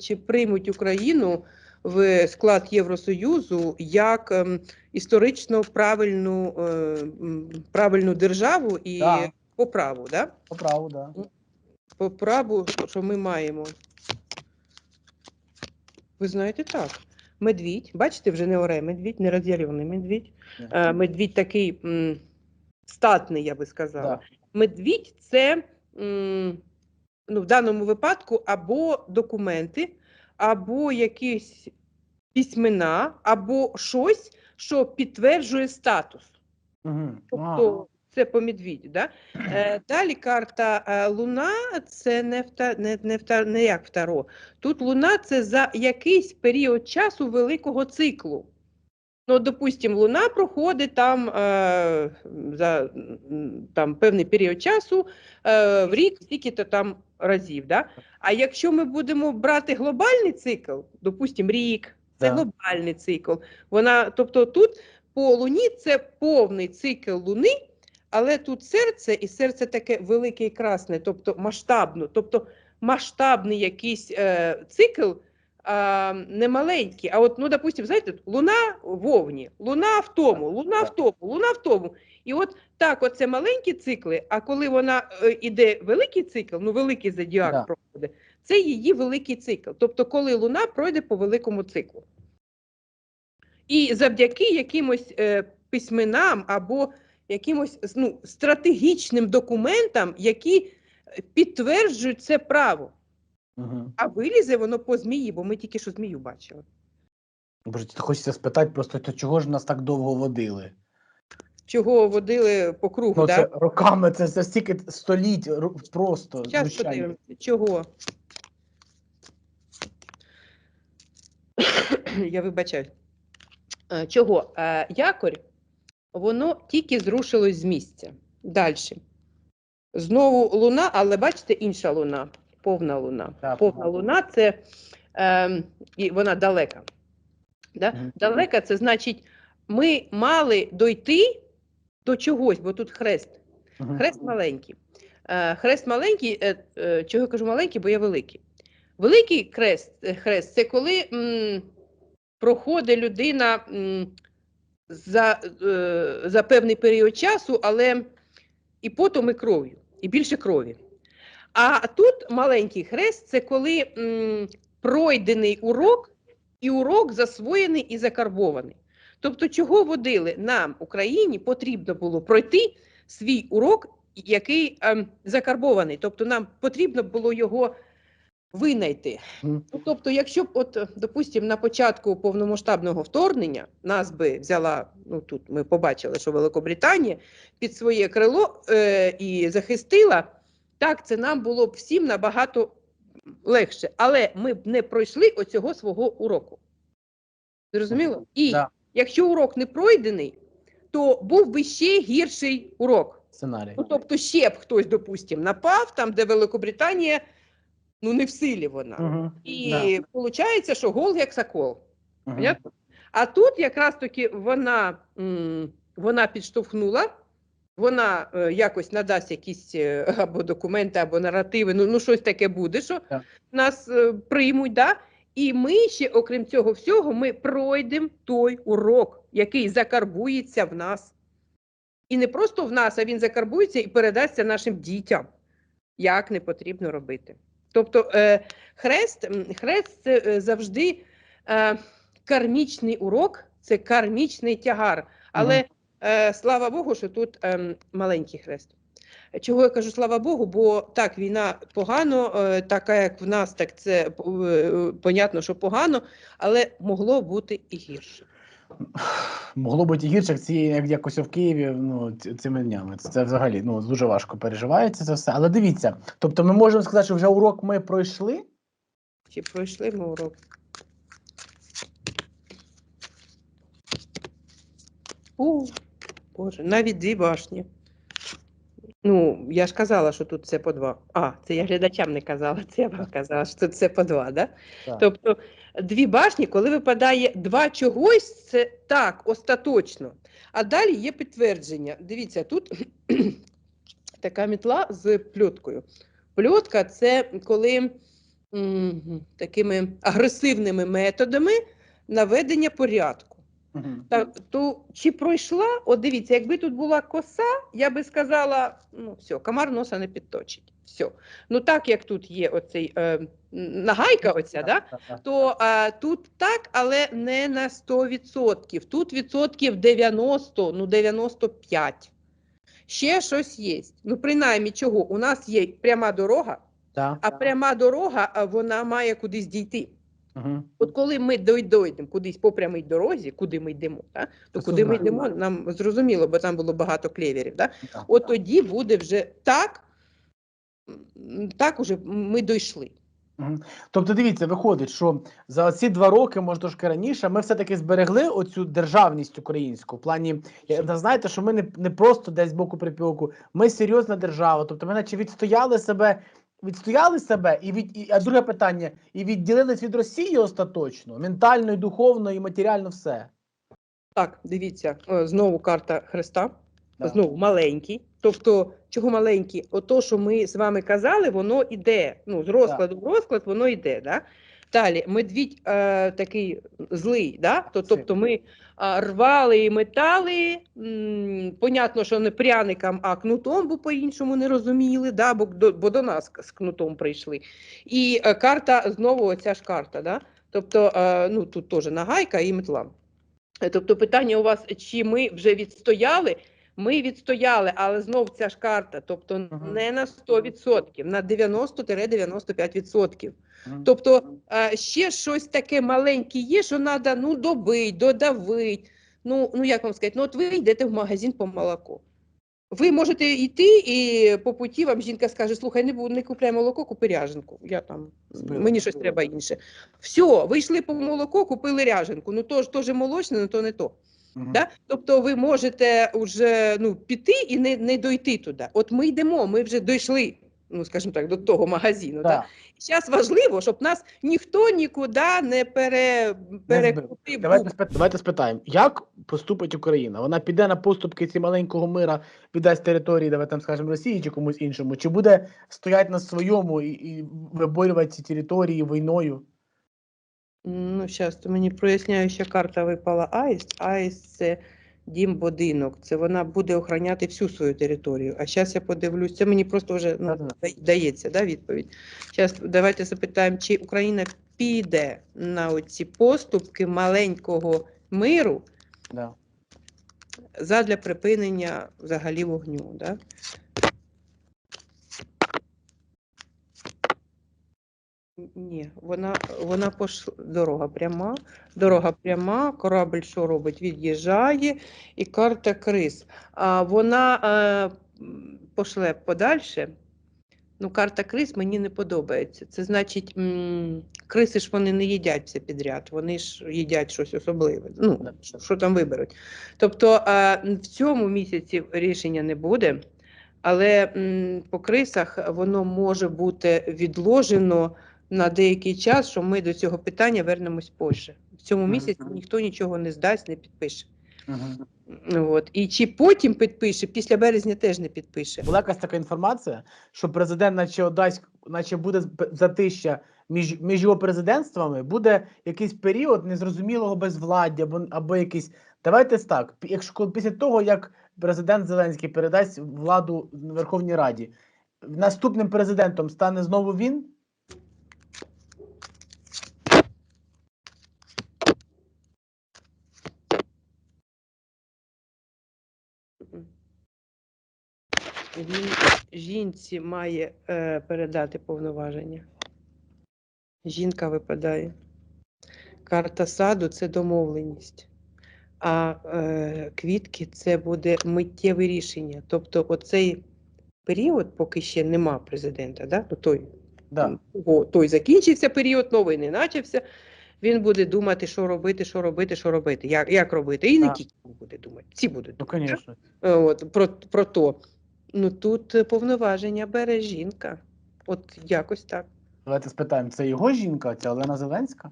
чи приймуть Україну в склад Євросоюзу як ем, історично правильну, е, правильну державу і Так. по праву, да? По праву, да. по праву, що ми маємо. Ви знаєте так. Медвідь, бачите, вже не оре медвідь, не роз'ярений медвідь. Е, Медвідь такий м, статний, я би сказала. Да. Медвідь це м, ну, в даному випадку або документи, або якісь письмена, або щось, що підтверджує статус. Угу. Тобто це по медвідю. Да? Е, далі карта е, Луна це не, вта, не, не, вта, не як второ. Тут Луна це за якийсь період часу великого циклу. Ну, допустимо, Луна проходить там е, за там, певний період часу е, в рік стільки-то там разів. Да? А якщо ми будемо брати глобальний цикл, допустимо, рік, це Да. глобальний цикл. Вона, тобто тут по Луні це повний цикл Луни, але тут серце, і серце таке велике і красне, тобто масштабно, тобто масштабний якийсь е, цикл, а, не маленький. А от, ну, допустим, знаєте, Луна в Овні, Луна в тому, Луна в тому, Луна в тому. І от так, оце маленькі цикли, а коли вона е, іде великий цикл, ну великий зодіак Да. проходить, це її великий цикл. Тобто, коли Луна пройде по великому циклу. І завдяки якимось е, письменам або якимось ну, стратегічним документам, які е, підтверджують це право. Угу. А вилізе воно по змії, бо ми тільки що змію бачили. Боже, хочеться спитати просто, то чого ж нас так довго водили? Чого водили по кругу, Ну, да? це роками, це, це стільки століть, ру- просто. Зараз звичайно. подивимося. Чого? Я вибачаю. Е, Чого? Е, Якорь, воно тільки зрушилось з місця. Далі. Знову луна, але бачите, інша луна, повна луна. Так, Повна луна це е, і вона далека. Да? Далека це значить, ми мали дойти до чогось, бо тут хрест. Хрест маленький. Е, Хрест маленький, е, е, чого я кажу маленький, бо я великий. Великий хрест, е, хрест це коли м, проходить людина м, за, е, за певний період часу, але і потом, і кров'ю, і більше крові. А тут маленький хрест це коли м, пройдений урок, і урок засвоєний і закарбований. Тобто, чого водили нам, Україні, потрібно було пройти свій урок, який ем, закарбований. Тобто, нам потрібно було його винайти. Ну, тобто, якщо б, от, допустимо, на початку повномасштабного вторгнення нас би взяла, ну тут ми побачили, що Великобританія під своє крило е, і захистила, так це нам було б всім набагато легше. Але ми б не пройшли оцього свого уроку. Зрозуміло? І Да. якщо урок не пройдений, то був би ще гірший урок. Сценарій. Ну, тобто, ще б хтось, допустимо, напав, там, де Великобританія, ну не в силі вона. Угу. І Да. виходить, що гол як сокол. Угу. А тут якраз таки вона, м, вона підштовхнула, вона е, якось надасть якісь е, або документи, або наративи, ну, ну щось таке буде, що Так. нас е, приймуть. Да? І ми ще, окрім цього всього, ми пройдемо той урок, який закарбується в нас. І не просто в нас, а він закарбується і передасться нашим дітям, як не потрібно робити. Тобто е, хрест, хрест це завжди е, кармічний урок, це кармічний тягар. Але Мгм. е, слава Богу, що тут ем, маленький хрест. Чого я кажу слава Богу, бо так, війна погано, е, така як в нас, так це е, е, понятно, що погано, але могло бути і гірше. Могло бути і гірше, ці, як якось в Києві ну, цими днями. Це, це взагалі ну, дуже важко переживається це все. Але дивіться, тобто ми можемо сказати, що вже урок ми пройшли. Чи пройшли ми урок? У, Боже, навіть дві башні. Ну, я ж казала, що тут це по два. А, це я глядачам не казала, це я вам казала, що тут це по два, да? Так. Тобто дві башні, коли випадає два чогось, це так, остаточно. А далі є підтвердження. Дивіться, тут така мітла з пльоткою. Пльотка це коли такими агресивними методами наведення порядку. Так, то чи пройшла? От дивіться, якби тут була коса, я би сказала: ну все, комар носа не підточить. Все. Ну так як тут є оцей е, нагайка, оця, да? То е, тут так, але не на 100%. Тут відсотків 90, ну 95. Ще щось є. Ну, принаймні, чого? У нас є пряма дорога, Так. а пряма дорога вона має кудись дійти. Мгм. От коли ми дойдемо кудись по прямій дорозі, куди ми йдемо, та, то Це куди ми йдемо, нам зрозуміло, бо там було багато клеверів. Да? Так. От тоді буде вже так, так уже ми дійшли. Тобто, дивіться, виходить, що за ці два роки, може трошки раніше, ми все-таки зберегли оцю державність українську. В плані, знаєте, що ми не, не просто десь боку припілку, ми серйозна держава. Тобто, ми наче відстояли себе, відстояли себе, і від і, а друге питання, і відділились від Росії остаточно, ментально, і духовно, і матеріально все. Так, дивіться, е, знову карта Христа, Да. знову маленький. Тобто, чого маленький? Ото, що ми з вами казали, воно йде. Ну, з розкладу в розклад воно йде. Да? Далі, медвідь е, такий злий, да? То, тобто ми а, рвали і метали. М, понятно, що не пряником, а кнутом, бо по-іншому не розуміли, да? бо, до, бо до нас з кнутом прийшли. І е, карта, знову оця ж карта. Да? Тобто, е, ну, тут теж нагайка і метла. Е, Тобто питання у вас, чи ми вже відстояли? Ми відстояли, але знов ця ж карта, тобто Мгм. не на 100%, на 90-95%. Мгм. Тобто е, ще щось таке маленьке є, що треба ну, добити, додавити. Ну, ну як вам сказати, ну от ви йдете в магазин по молоко. Ви можете йти, і по путі вам жінка скаже: слухай, не, не купляй молоко, купи ряженку. Я там, мені щось треба інше. Все, ви йшли по молоко, купили ряженку. Ну то ж теж молочне, ну то не то. Мгм. Да? Тобто ви можете вже ну, піти і не, не дойти туди. От ми йдемо, ми вже дійшли, ну скажімо так, до того магазину. Да. Да. Зараз важливо, щоб нас ніхто нікуди не пере, перекрутив. Давайте, спит... Давайте спитаємо, як поступить Україна? Вона піде на поступки ці маленького мира, віддасть території, давай там скажемо Росії чи комусь іншому, чи буде стояти на своєму і, і виборювати ці території війною? Ну, зараз мені проясняюча карта випала Аїст. Аїст це дім будинок. Це вона буде охороняти всю свою територію. А зараз я подивлюсь, це мені просто вже ну, дається да, відповідь. Зараз давайте запитаємо, чи Україна піде на оці поступки маленького миру Да. задля припинення взагалі вогню. Да? Ні, вона, вона пош... дорога пряма, дорога пряма, корабль що робить? Від'їжджає і карта криз. А вона е, пошле подальше. Ну, карта криз мені не подобається. Це значить, м, криси ж вони не їдять все підряд, вони ж їдять щось особливе. Ну, що, що там виберуть. Тобто е, в цьому місяці рішення не буде, але м, по крисах воно може бути відложено на деякий час, що ми до цього питання вернемось позже. В цьому місяці ніхто нічого не здасть, не підпише. Угу. От. І чи потім підпише, після березня теж не підпише. Була якась така інформація, що президент, наче отдасть, наче буде з- затища між, між його президентствами, буде якийсь період незрозумілого безвладдя або, або якийсь. Давайте так. Якщо після того, як президент Зеленський передасть владу Верховній Раді, наступним президентом стане знову він. Він жінці має е, передати повноваження. Жінка випадає. Карта саду це домовленість. А е, квітки це буде миттєве рішення. Тобто, оцей період, поки ще нема президента, да? ну, той, Да. О, той закінчився період, новий не начався. Він буде думати, що робити, що робити, що робити, як, як робити. І не тільки буде думати, всі будуть Ну, думати. звісно. Е, От, про, про то. Ну тут е, повноваження бере жінка. От якось так. Давайте спитаємо, це його жінка, ця Олена Зеленська?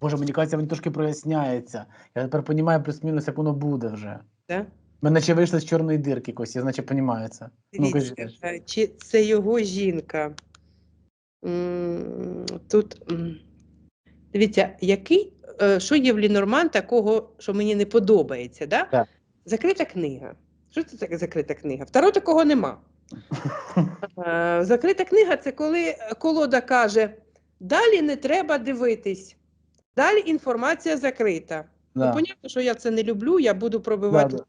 Боже, мені кажеться, він трошки проясняється. Я тепер розумію плюс-мінус, як воно буде вже. Да? Ми наче вийшли з чорної дирки якось, я наче розумію це. Ну, кажіть. е, чи це його жінка? Тут дивіться, який, е, що є в Лінорман такого, що мені не подобається, да? Так. Закрита книга. Що це таке закрита книга? Второ такого нема. Е, Закрита книга це коли колода каже: далі не треба дивитись, далі інформація закрита. Ну, понятно, що я це не люблю, я буду пробивати Да,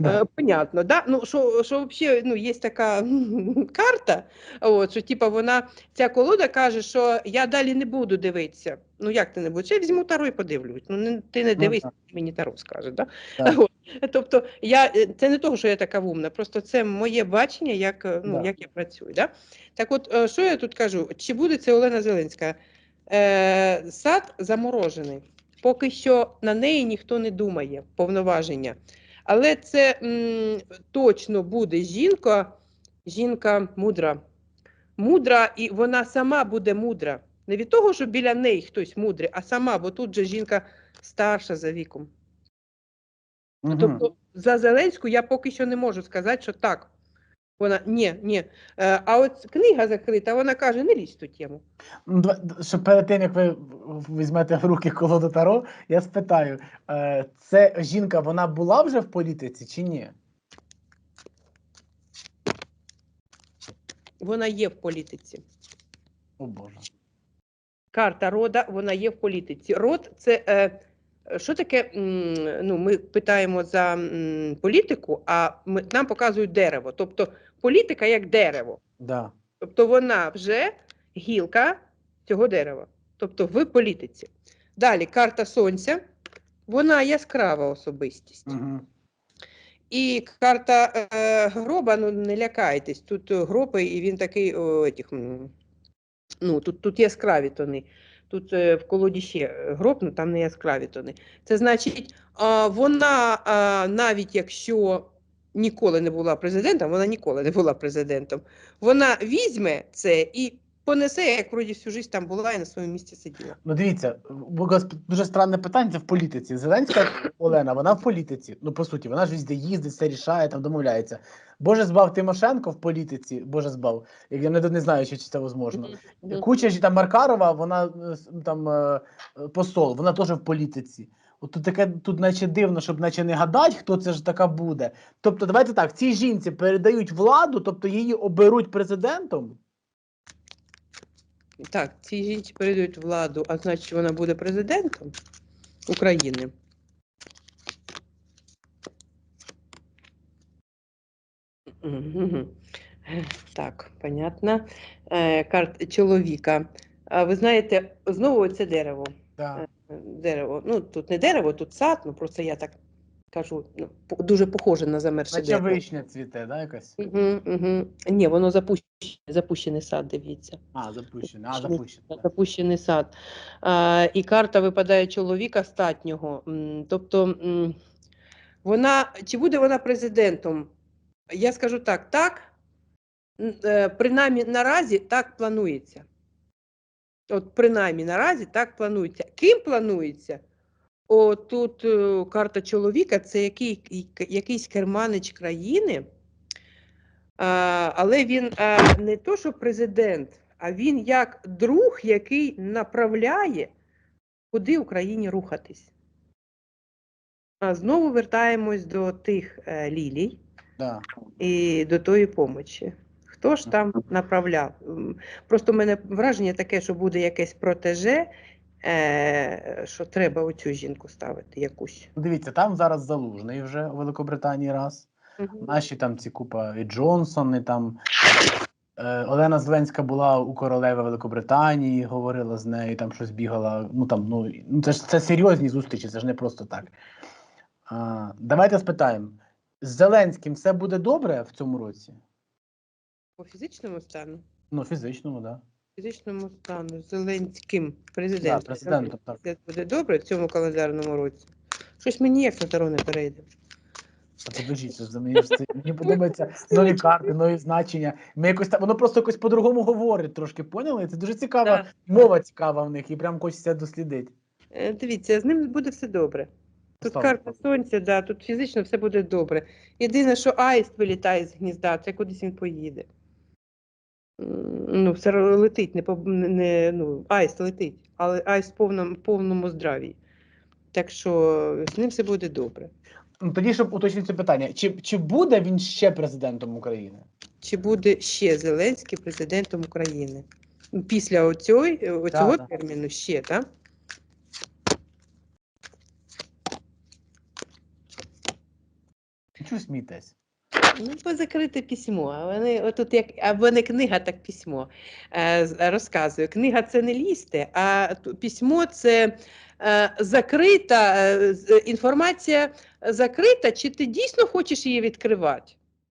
да. Е, Понятно, да? Ну, що, що взагалі ну, є така карта, от, що типа вона, ця колода каже, що я далі не буду дивитися. Ну як ти не будеш? Я візьму таро і подивлюсь. Ну не, ти не Ну, дивись, так. мені таро скаже. Да? Так. От. Тобто, я, е, це не того, що я така вумна, просто це моє бачення, як, е, ну, Да. як я працюю. Да? Так от, е, що я тут кажу? Чи буде це Олена Зеленська? Е, сад заморожений. Поки що на неї ніхто не думає, повноваження. Але це м, точно буде жінка, жінка мудра. Мудра, і вона сама буде мудра. Не від того, що біля неї хтось мудрий, а сама, бо тут же жінка старша за віком. Мгм. Тобто за Зеленську я поки що не можу сказати, що так. Вона ні, ні. Е, А от книга закрита, вона каже, не лізь в ту тему. Ну, Щоб перед тим, як ви візьмете в руки колоду Таро, я спитаю: е, це жінка, вона була вже в політиці чи ні? Вона є в політиці. О Боже. Карта рода, вона є в політиці. Род це е, що таке? Ну, ми питаємо за м, політику, а ми, нам показують дерево. Тобто політика як дерево. Да. Тобто вона вже гілка цього дерева, тобто в політиці. Далі карта сонця, вона яскрава особистість. Угу. І карта е, гроба, ну не лякайтесь, тут гроби, і він такий, о, етіх, м, ну, тут, тут яскраві тони. Тут е, в колоді ще гроб, ну там не яскраві тони. Це значить, вона навіть якщо ніколи не була президентом, вона ніколи не була президентом, вона візьме це і понесе, як вроді всю життя там була і на своєму місці сиділа. Ну дивіться, дуже странне питання це в політиці. Зеленська Олена, вона в політиці. Ну, по суті, вона ж везде їздить, все рішає, там домовляється. Боже збав Тимошенко в політиці, Боже збав. Як я не, не знаю, чи це можливо. Куча ж там Маркарова, вона е, там е, е, посол, вона теж в політиці. От тут таке, тут наче дивно, щоб наче не гадати, хто це ж така буде. Тобто, давайте так, цій жінці передають владу, тобто її оберуть президентом. Так, ці жінці передають владу, а значить вона буде президентом України. Так, понятно. Е, Карт чоловіка. А ви знаєте, знову це дерево. Да. Е, Дерево. Ну, тут не дерево, тут сад, ну просто я так кажу, ну, дуже похоже на замерше Наче дерево. вишня цвіте, да, якась? Угу, угу. Ні, воно запущений, запущений сад, дивіться. А, запущена, а, Запущений. Запущений сад. А, і карта випадає чоловіка статнього. Тобто, вона, чи буде вона президентом? Я скажу так, так, е, принаймні наразі так планується. От принаймні наразі так планується. Ким планується? О, тут е, карта чоловіка це який, якийсь керманич країни, а, але він а, не то, що президент, а він як друг, який направляє, куди Україні рухатись. А знову вертаємось до тих е, лілій Да. і до тої помочі. Хто ж там направляв? Просто в мене враження таке, що буде якесь протеже, е, що треба оцю жінку ставити якусь. Дивіться, там зараз залужний вже у Великобританії раз. Мгм. Наші там ці купа і Джонсон, і там е, Олена Зеленська була у королеви Великобританії, говорила з нею, там щось бігала. Ну там, ну, ну це ж це серйозні зустрічі, це ж не просто так. А, давайте спитаємо: з Зеленським все буде добре в цьому році? По фізичному стану. Ну, фізичному, так. Да. Фізичному стану Зеленським президентом. Да, президентом, так. Це буде добре в цьому календарному році. Щось мені як на таро не перейде. А мені, мені подобаються нові карти, нові значення. Ми якось воно просто якось по-другому говорить трошки, поняли? Це дуже цікава Так. мова цікава в них, і прям хочеться дослідити. Е, Дивіться, з ним буде все добре. Тут Стало. карта сонця, да, тут фізично все буде добре. Єдине, що аїст вилітає з гнізда, це кудись він поїде. Ну, все летить, не, не- ну, аїст летить, але аїст в повному, повному здраві. Так що з ним все буде добре. Ну, тоді, щоб уточнити питання, чи, чи буде він ще президентом України? Чи буде ще Зеленський президентом України? Після оцього, оцього да. терміну ще, так? Чого смійтесь? Ну, бо закрите письмо. Вони отут як або не книга, так письмо. Е, розказую. Книга це не лісти, а письмо це е, закрита е, інформація закрита, чи ти дійсно хочеш її відкривати?